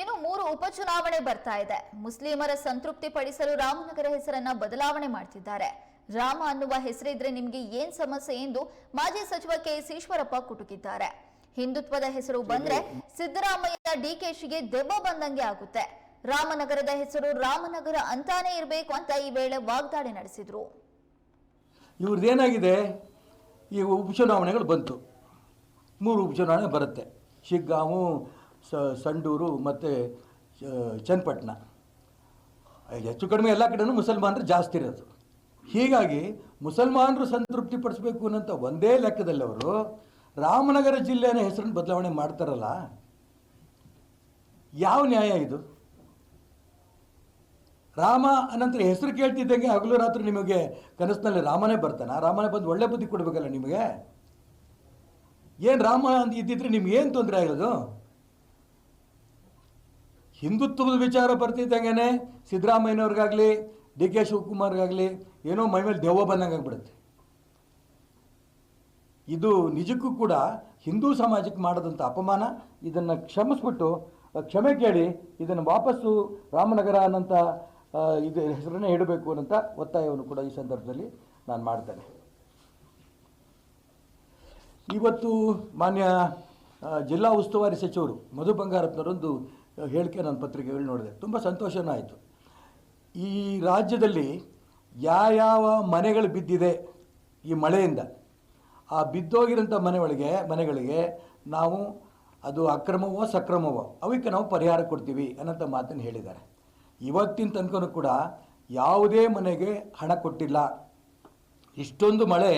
ಇನ್ನು ಮೂರು ಉಪಚುನಾವಣೆ ಬರ್ತಾ ಇದೆ. ಮುಸ್ಲಿಮರ ಸಂತೃಪ್ತಿ ಪಡಿಸಲು ರಾಮನಗರ ಹೆಸರನ್ನ ಬದಲಾವಣೆ ಮಾಡ್ತಿದ್ದಾರೆ. ರಾಮ ಅನ್ನುವ ಹೆಸರಿದ್ರೆ ನಿಮ್ಗೆ ಏನ್ ಸಮಸ್ಯೆ ಎಂದು ಮಾಜಿ ಸಚಿವ ಕೆಎಸ್ ಈಶ್ವರಪ್ಪ ಕುಟುಕಿದ್ದಾರೆ. ಹಿಂದುತ್ವದ ಹೆಸರು ಬಂದ್ರೆ ಸಿದ್ದರಾಮಯ್ಯ ಡಿಕೆಶಿಗೆ ದೆವ್ವ ಬಂದಂಗೆ ಆಗುತ್ತೆ. ರಾಮನಗರದ ಹೆಸರು ರಾಮನಗರ ಅಂತಾನೆ ಇರಬೇಕು ಅಂತ ಈ ವೇಳೆ ವಾಗ್ದಾಳಿ ನಡೆಸಿದ್ರು. ಇವ್ರದ್ದೇನಾಗಿದೆ ಈಗ ಉಪಚುನಾವಣೆಗಳು ಬಂತು. ಮೂರು ಉಪಚುನಾವಣೆ ಬರುತ್ತೆ. ಶಿಗ್ಗಾಂವು ಸ ಸಂಡೂರು ಮತ್ತು ಚನ್ನಪಟ್ಟಣ. ಹೆಚ್ಚು ಕಡಿಮೆ ಎಲ್ಲ ಕಡೆಯೂ ಮುಸಲ್ಮಾನರು ಜಾಸ್ತಿ ಇರೋದು. ಹೀಗಾಗಿ ಮುಸಲ್ಮಾನರು ಸಂತೃಪ್ತಿ ಪಡಿಸ್ಬೇಕು ಅನ್ನೋಂಥ ಒಂದೇ ಲೆಕ್ಕದಲ್ಲಿ ಅವರು ರಾಮನಗರ ಜಿಲ್ಲೆಯ ಹೆಸರನ್ನು ಬದಲಾವಣೆ ಮಾಡ್ತಾರಲ್ಲ, ಯಾವ ನ್ಯಾಯ ಇದು? ರಾಮ ಅನಂತರ ಹೆಸರು ಕೇಳ್ತಿದ್ದಂಗೆ ಹಗಲು ರಾತ್ರಿ ನಿಮಗೆ ಕನಸಿನಲ್ಲಿ ರಾಮನೇ ಬರ್ತಾನ? ರಾಮನೇ ಬಂದು ಒಳ್ಳೆ ಬುದ್ಧಿ ಕೊಡಬೇಕಲ್ಲ ನಿಮಗೆ? ಏನು ರಾಮ ಅಂತ ಇದ್ದಿದ್ರೆ ನಿಮ್ಗೆ ಏನು ತೊಂದರೆ ಆಗೋದು? ಹಿಂದುತ್ವದ ವಿಚಾರ ಬರ್ತಿದ್ದಂಗೆ ಸಿದ್ದರಾಮಯ್ಯನವ್ರಿಗಾಗಲಿ, ಡಿ ಕೆ ಶಿವಕುಮಾರ್ಗಾಗಲಿ, ಏನೋ ಮೈ ಮೇಲೆ ದೆವ್ವ ಬಂದಂಗೆ ಆಗ್ಬಿಡುತ್ತೆ. ಇದು ನಿಜಕ್ಕೂ ಕೂಡ ಹಿಂದೂ ಸಮಾಜಕ್ಕೆ ಮಾಡಿದಂಥ ಅಪಮಾನ. ಇದನ್ನು ಕ್ಷಮಿಸ್ಬಿಟ್ಟು ಕ್ಷಮೆ ಕೇಳಿ ಇದನ್ನು ವಾಪಸ್ಸು ರಾಮನಗರ ಅನ್ನಂಥ ಇದು ಹೆಸರನ್ನೇ ಇಡಬೇಕು ಅನ್ನೋಂಥ ಒತ್ತಾಯವನ್ನು ಕೂಡ ಈ ಸಂದರ್ಭದಲ್ಲಿ ನಾನು ಮಾಡ್ತೇನೆ. ಇವತ್ತು ಮಾನ್ಯ ಜಿಲ್ಲಾ ಉಸ್ತುವಾರಿ ಸಚಿವರು ಮಧು ಬಂಗಾರಪ್ಪನವರೊಂದು ಹೇಳಿಕೆ ನನ್ನ ಪತ್ರಿಕೆಗಳು ನೋಡಿದೆ. ತುಂಬ ಸಂತೋಷನೂ ಆಯಿತು. ಈ ರಾಜ್ಯದಲ್ಲಿ ಯಾವ ಮನೆಗಳು ಬಿದ್ದಿದೆ ಈ ಮಳೆಯಿಂದ, ಆ ಬಿದ್ದೋಗಿರೋಂಥ ಮನೆಗಳಿಗೆ ಮನೆಗಳಿಗೆ ನಾವು ಅದು ಅಕ್ರಮವೋ ಸಕ್ರಮವೋ ಅವಕ್ಕೆ ನಾವು ಪರಿಹಾರ ಕೊಡ್ತೀವಿ ಅನ್ನೋಂಥ ಮಾತನ್ನು ಹೇಳಿದ್ದಾರೆ. ಇವತ್ತಿನ ತನಕನೂ ಕೂಡ ಯಾವುದೇ ಮನೆಗೆ ಹಣ ಕೊಟ್ಟಿಲ್ಲ. ಇಷ್ಟೊಂದು ಮಳೆ